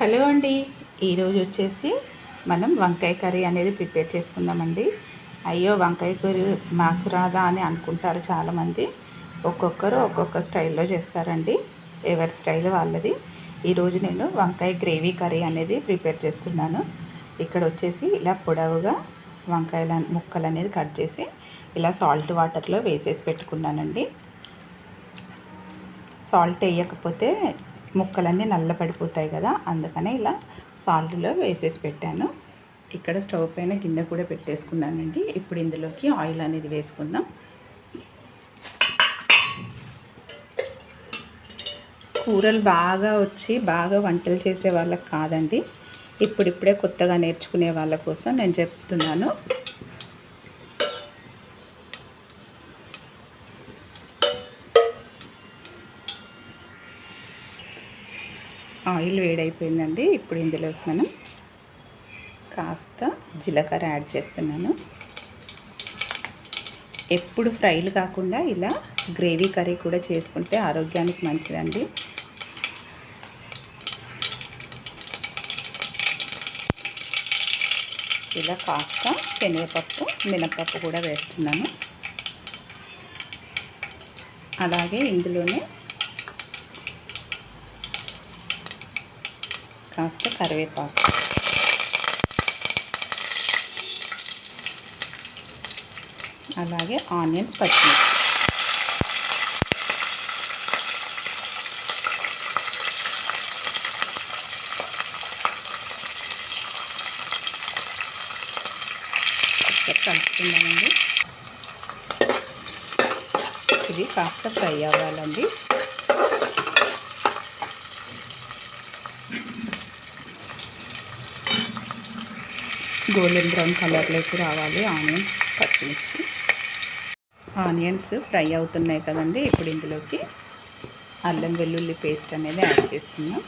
Hello అండి. ఈరోజు వచ్చేసి మనం వంకాయ కర్రీ అనేది ప్రిపేర్ చేసుకుందామండి. అయ్యో వంకాయ కర్రీ మాకు రాదా అని అనుకుంటారు చాలామంది. ఒక్కొక్కరు ఒక్కొక్క స్టైల్లో చేస్తారండి. ఎవరి స్టైల్ వాళ్ళది. ఈరోజు నేను వంకాయ గ్రేవీ కర్రీ అనేది ప్రిపేర్ చేస్తున్నాను. ఇక్కడ వచ్చేసి ఇలా పొడవుగా వంకాయల ముక్కలు అనేది కట్ చేసి ఇలా సాల్ట్ వాటర్లో వేసేసి పెట్టుకున్నానండి. సాల్ట్ వేయకపోతే ముక్కలన్నీ నల్లపడిపోతాయి కదా అందుకనే ఇలా సాల్ట్లో వేసేసి పెట్టాను. ఇక్కడ స్టవ్ పైన గిన్నె కూడా పెట్టేసుకున్నానండి. ఇప్పుడు ఇందులోకి ఆయిల్ అనేది వేసుకుందాం. కూరలు బాగా వచ్చి బాగా వంటలు చేసే వాళ్ళకి కాదండి. ఇప్పుడిప్పుడే కొత్తగా నేర్చుకునే వాళ్ళ కోసం నేను చెప్తున్నాను. ఆయిల్ వేడైపోయిందండి. ఇప్పుడు ఇందులోకి మనం కాస్త జీలకర్ర యాడ్ చేస్తున్నాను. ఎప్పుడు ఫ్రైలు కాకుండా ఇలా గ్రేవీ కర్రీ కూడా చేసుకుంటే ఆరోగ్యానికి మంచిదండి. ఇలా కాస్త శనగపప్పు మినపప్పు కూడా వేస్తున్నాను. అలాగే ఇందులోనే కాస్త కరివేపాకు. అలాగే ఆనియన్స్ పచ్చిమిర్చి. కలుపుకుందామండి. ఇది కాస్త ఫ్రై అవ్వాలండి. గోల్డెన్ బ్రౌన్ కలర్లోకి రావాలి. ఆనియన్స్ పచ్చిమిర్చి. ఆనియన్స్ ఫ్రై అవుతున్నాయి కదండి. ఇప్పుడు ఇందులోకి అల్లం వెల్లుల్లి పేస్ట్ అనేది యాడ్ చేసుకున్నాం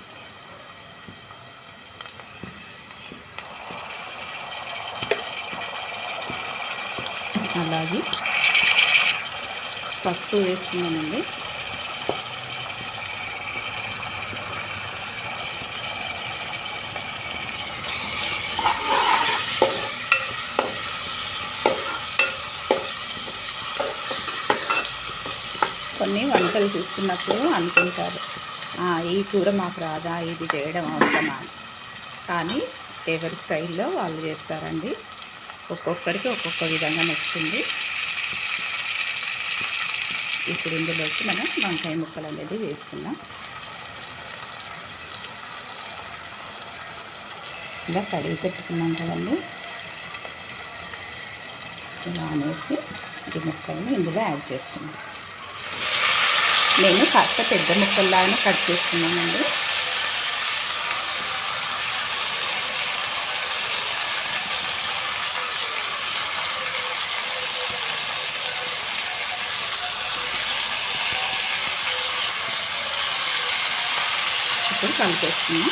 అలాగే పసుపు వేసుకున్నామండి కొన్ని వంటలు చూస్తున్నప్పుడు అనుకుంటారు. ఈ కూర మాకు రాదా? ఇది చేయడం అవసరమా? కానీ ఎవరి స్టైల్లో వాళ్ళు చేస్తారండి. ఒక్కొక్కరికి ఒక్కొక్క విధంగా నచ్చుతుంది. ఇప్పుడు ఇందులోకి మనం వంకాయ ముక్కలు అనేది వేసుకున్నాం ఇలా కడిగి పెట్టుకున్నాం కదండి. ఇలా అనేసి ఈ ముక్కల్ని ఇందులో యాడ్ చేస్తున్నాం నేను కాస్త పెద్ద ముక్కల్లాగానే కట్ చేసుకున్నానండి. ఇప్పుడు కలిపేస్తున్నాం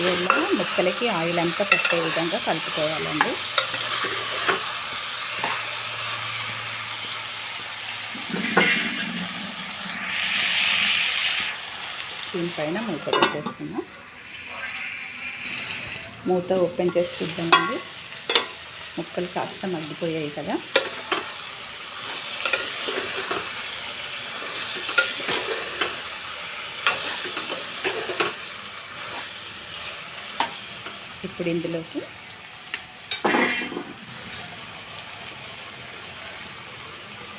ఇలా ముక్కలకి ఆయిల్ అంతా పట్టే విధంగా కలుపుకోవాలండి. దీనిపైన మూత పెట్టేసుకున్నాం మూత ఓపెన్ చేసి చూద్దామండి. ముక్కలు కాస్త మగ్గిపోయాయి కదా. ఇప్పుడు ఇందులోకి.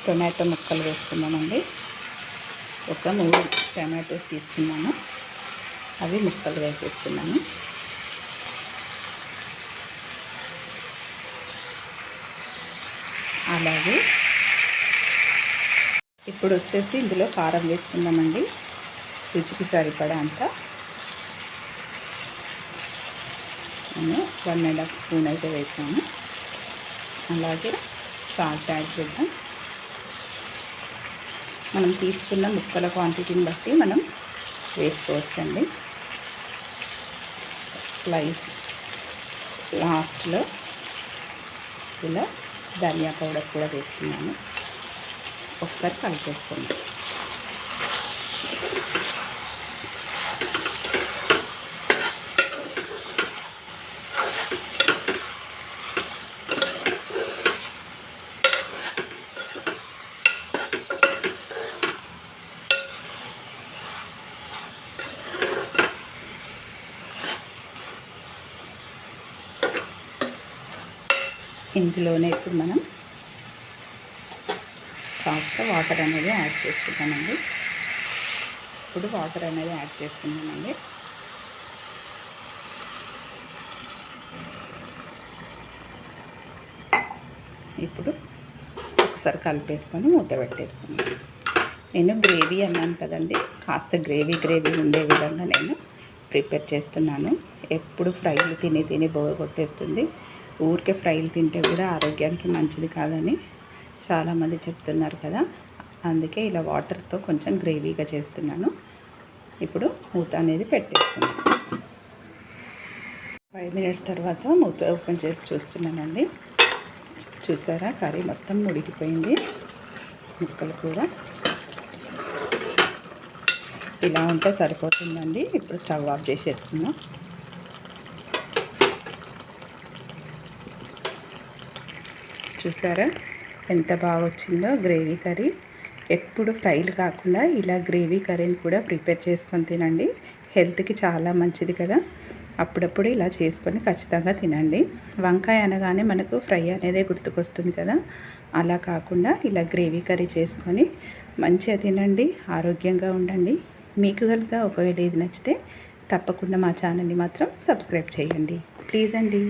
టొమాటో ముక్కలు వేసుకున్నామండి ఒక మూడు టమాటోస్ తీసుకున్నాను. అవి ముక్కలు వేసేస్తున్నాను. అలాగే ఇప్పుడు వచ్చేసి ఇందులో కారం వేసుకుందామండి. రుచికి సరిపడా అంతా. నేను వన్ అండ్ హాఫ్ స్పూన్ అయితే వేసాను అలాగే సాల్ట్ యాడ్ చేద్దాం. మనం తీసుకున్న ముక్కల క్వాంటిటీని బట్టి మనం వేసుకోవచ్చండి. లైట్ లాస్ట్లో ఇలా ధనియా పౌడర్ కూడా వేస్తున్నాను. ఒకసారి కలిపేసుకుందాం ఇందులోనే ఇప్పుడు మనం కాస్త వాటర్ అనేది యాడ్ చేసుకుంటామండి. ఇప్పుడు వాటర్ అనేది యాడ్ చేసుకున్నామండి ఇప్పుడు ఒకసారి కలిపేసుకొని మూత పెట్టేసుకున్నాను నేను గ్రేవీ అన్నాను కదండి కాస్త గ్రేవీ గ్రేవీ ఉండే విధంగా నేను ప్రిపేర్ చేస్తున్నాను. ఎప్పుడు ఫ్రైలు తిని తిని బోర్ కొట్టేస్తుంది. ఊరికే ఫ్రైలు తింటే కూడా ఆరోగ్యానికి మంచిది కాదని చాలామంది చెప్తున్నారు కదా. అందుకే ఇలా వాటర్తో కొంచెం గ్రేవీగా చేస్తున్నాను. ఇప్పుడు మూత అనేది పెట్టేసుకున్నాను. ఫైవ్ మినిట్స్ తర్వాత మూత ఓపెన్ చేసి చూస్తున్నానండి. చూసారా? కర్రీ మొత్తం ఉడికిపోయింది ముక్కలు కూడా ఇలా ఉంటే సరిపోతుందండి. ఇప్పుడు స్టవ్ ఆఫ్ చేసేసుకున్నాం చూసారా? ఎంత బాగా వచ్చిందో గ్రేవీ కర్రీ. ఎప్పుడు ఫ్రైలు కాకుండా ఇలా గ్రేవీ కర్రీని కూడా ప్రిపేర్ చేసుకొని తినండి. హెల్త్కి చాలా మంచిది కదా. అప్పుడప్పుడు ఇలా చేసుకొని ఖచ్చితంగా తినండి. వంకాయ అనగానే మనకు ఫ్రై అనేది గుర్తుకొస్తుంది కదా. అలా కాకుండా ఇలా గ్రేవీ కర్రీ చేసుకొని మంచిగా తినండి. ఆరోగ్యంగా ఉండండి. మీకు కనుక ఒకవేళ ఇది నచ్చితే తప్పకుండా మా ఛానల్ని మాత్రం సబ్స్క్రైబ్ చేయండి. ప్లీజ్ అండి.